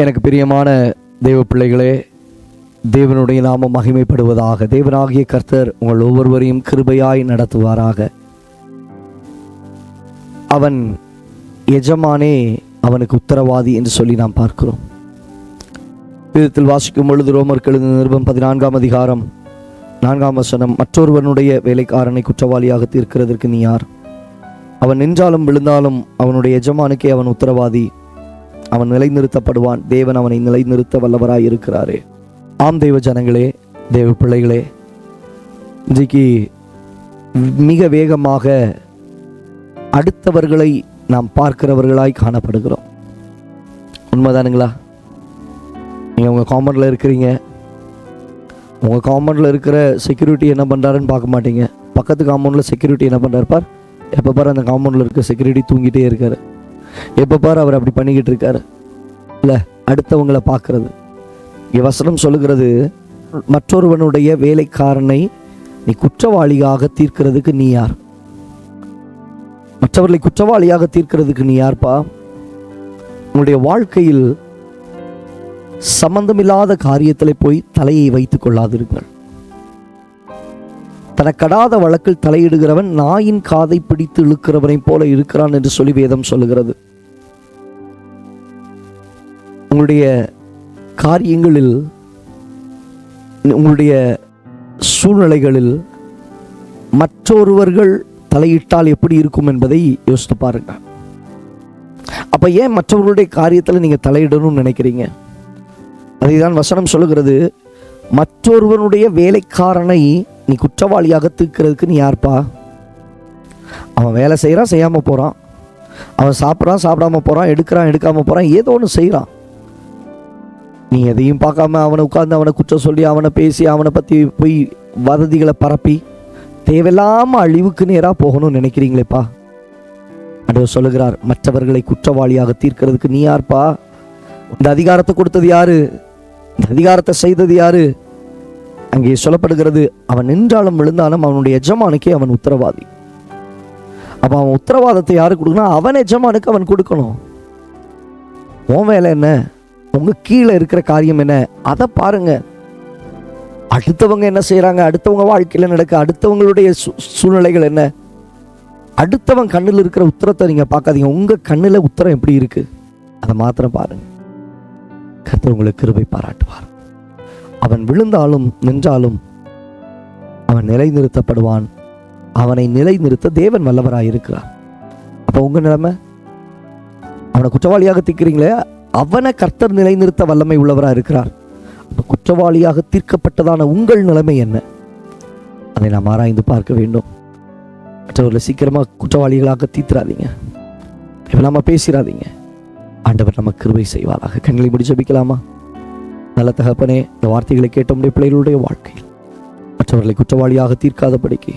எனக்கு பிரியமான தெய்வ பிள்ளைகளே தேவனுடைய நாமம் மகிமைப்படுவதாக தேவனாகிய கர்த்தர் உங்கள் ஒவ்வொருவரையும் கிருபையாய் நடத்துவாராக. அவன் எஜமானே அவனுக்கு உத்தரவாதி என்று சொல்லி நாம் பார்க்கிறோம். விதத்தில் வாசிக்கும் பொழுது ரோமர் எழுதின நிருபம் பதினான்காம் அதிகாரம் நான்காம் வசனம் மற்றொருவனுடைய வேலைக்காரனை குற்றவாளியாக தீர்க்கிறதற்கு நீ யார்? அவன் நின்றாலும் விழுந்தாலும் அவனுடைய எஜமானுக்கே அவன் உத்தரவாதி. அவன் நிலைநிறுத்தப்படுவான். தேவன் அவனை நிலைநிறுத்த வல்லவராய் இருக்கிறாரே. ஆம் தெய்வ ஜனங்களே தேவ பிள்ளைகளே இன்றைக்கு மிக வேகமாக அடுத்தவர்களை நாம் பார்க்கிறவர்களாய் காணப்படுகிறோம். உண்மைதானுங்களா? நீங்கள் உங்கள் காம்பவுண்டில் இருக்கிறீங்க. உங்கள் காம்பவுண்டில் இருக்கிற செக்யூரிட்டி என்ன பண்ணுறாருன்னு பார்க்க மாட்டீங்க. பக்கத்து காம்பவுண்டில் செக்யூரிட்டி என்ன பண்ணுறாரு பார்? எப்போ பார் அந்த காம்பவுண்டில் இருக்க செக்யூரிட்டி தூங்கிட்டே இருக்காரு. எப்போ பாரு அவர் அப்படி பண்ணிக்கிட்டு இருக்காரு. இல்லை அடுத்தவங்களை பார்க்கறது. இங்கே வசனம் சொல்லுகிறது மற்றொருவனுடைய வேலைக்காரனை நீ குற்றவாளியாக தீர்க்கிறதுக்கு நீ யார்? மற்றவர்களை குற்றவாளியாக தீர்க்கிறதுக்கு நீ யார்ப்பா? உன்னுடைய வாழ்க்கையில் சம்பந்தமில்லாத காரியத்தில் போய் தலையை வைத்துக் கொள்ளாதிருங்கள். தனக்கடாத வழக்கில் தலையிடுகிறவன் நாயின் காதை பிடித்து இழுக்கிறவனைப் போல இருக்கிறான் என்று சொல்லி வேதம் சொல்லுகிறது. உங்களுடைய காரியங்களில் உங்களுடைய சூழ்நிலைகளில் மற்றொருவர்கள் தலையிட்டால் எப்படி இருக்கும் என்பதை யோசித்து பாருங்க. அப்போ ஏன் மற்றவர்களுடைய காரியத்தில் நீங்கள் தலையிடணும்னு நினைக்கிறீங்க? அதை தான் வசனம் சொல்லுகிறது மற்றொருவனுடைய வேலைக்காரனை நீ குற்றவாளியாக தூக்கிறதுக்கு நீ யார்ப்பா? அவன் வேலை செய்கிறான் செய்யாமல் போகிறான் அவன் சாப்பிட்றான் சாப்பிடாம போகிறான் எடுக்கிறான் எடுக்காமல் போகிறான் ஏதோ ஒன்று செய்கிறான் நீ எதையும் பார்க்காம அவனை உட்கார்ந்து அவனை குற்றம் சொல்லி அவனை பேசி அவனை பற்றி போய் வதந்திகளை பரப்பி தேவையில்லாமல் அழிவுக்கு நேராக போகணும்னு நினைக்கிறீங்களேப்பா. ஆண்டவர் சொல்லுகிறார் மற்றவர்களை குற்றவாளியாக தீர்க்கிறதுக்கு நீ யார்ப்பா? இந்த அதிகாரத்தை கொடுத்தது யாரு? இந்த அதிகாரத்தை செய்தது யாரு? அங்கே சொல்லப்படுகிறது அவன் நின்றாலும் விழுந்தாலும் அவனுடைய எஜமானுக்கே அவன் உத்தரவாதி. அப்போ அவன் உத்தரவாதத்தை யாரு கொடுக்கணும்? அவன் எஜமானுக்கு அவன் கொடுக்கணும். உன் வேலை என்ன? உங்க கீழே இருக்கிற காரியம் என்ன? அதை பாருங்க. அடுத்தவங்க என்ன செய்யறாங்க அடுத்தவங்க வாழ்க்கையில் நடக்க அடுத்தவங்களுடைய சூழ்நிலைகள் என்ன? அடுத்தவன் கண்ணில் இருக்கிற உத்தரத்தை நீங்க பார்க்காதீங்க. உங்க கண்ணில் உத்தரம் எப்படி இருக்கு? அதை மாத்திரம் பாருங்க. கர்த்தர் உங்களுக்கு கிருபை பாராட்டுவார். அவன் விழுந்தாலும் நின்றாலும் அவன் நிலைநிறுத்தப்படுவான். அவனை நிலைநிறுத்த தேவன் வல்லவராய் இருக்கிறார் அப்போ உங்க நிலைமை? அவனை குற்றவாளியாக திக்கிறீங்களே? அவனை கர்த்தர் நிலைநிறுத்த வல்லமை உள்ளவராக இருக்கிறார். அப்போ குற்றவாளியாக தீர்க்கப்பட்டதான உங்கள் நிலைமை என்ன? அதை நாம் ஆராய்ந்து பார்க்க வேண்டும். மற்றவர்களை சீக்கிரமாக குற்றவாளிகளாக தீர்த்துறாதீங்க தேவையில்லாம பேசிடாதீங்க ஆண்டவர் நம்ம கிருபை செய்வாராக. கண்களை முடிச்சு வைக்கலாமா நல்ல தகப்பனே இந்த வார்த்தைகளை கேட்ட உடைய பிள்ளைகளுடைய வாழ்க்கையில். மற்றவர்களை குற்றவாளியாக தீர்க்காதபடிக்கு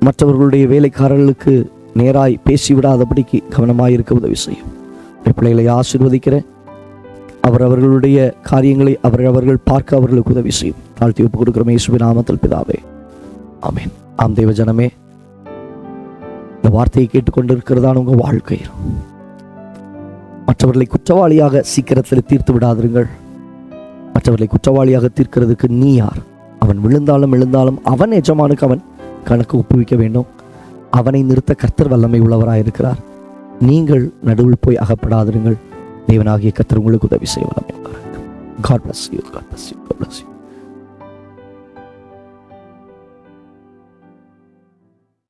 மற்றவர்களுடைய வேலைக்காரர்களுக்கு நேராய் பேசிவிடாதபடிக்கு கவனமாக இருக்க உதவி செய்யும். பிள்ளைகளை ஆசிர்வதிக்கிறேன். அவர் அவர்களுடைய காரியங்களை அவர் அவர்கள் பார்க்க அவர்களுக்கு உதவி செய்யும். தாழ்த்தி ஒப்பு கொடுக்குறோம் இயேசுவின் நாமத்தில் பிதாவே. ஆமென். ஆம் தெய்வ ஜனமே இந்த வார்த்தையை கேட்டுக்கொண்டிருக்கிறதான உங்கள் வாழ்க்கை மற்றவர்களை குற்றவாளியாக சீக்கிரத்தில் தீர்த்து விடாதிருங்கள். மற்றவர்களை குற்றவாளியாக தீர்க்கிறதுக்கு நீ யார்? அவன் விழுந்தாலும் எழுந்தாலும் அவன் எஜமானுக்கு அவன் கணக்கு ஒப்புவிக்க வேண்டும். அவனை நிறுத்த கர்த்தர் வல்லமை உள்ளவராக இருக்கிறார் நீங்கள் நடுவில் போய் அகப்படாதிருங்கள் தேவனாகிய கர்த்தர் உங்களுக்கு உதவி செய்ய வல்லமை உள்ளவராக இருக்கிறார். God bless you. God bless you. God bless you.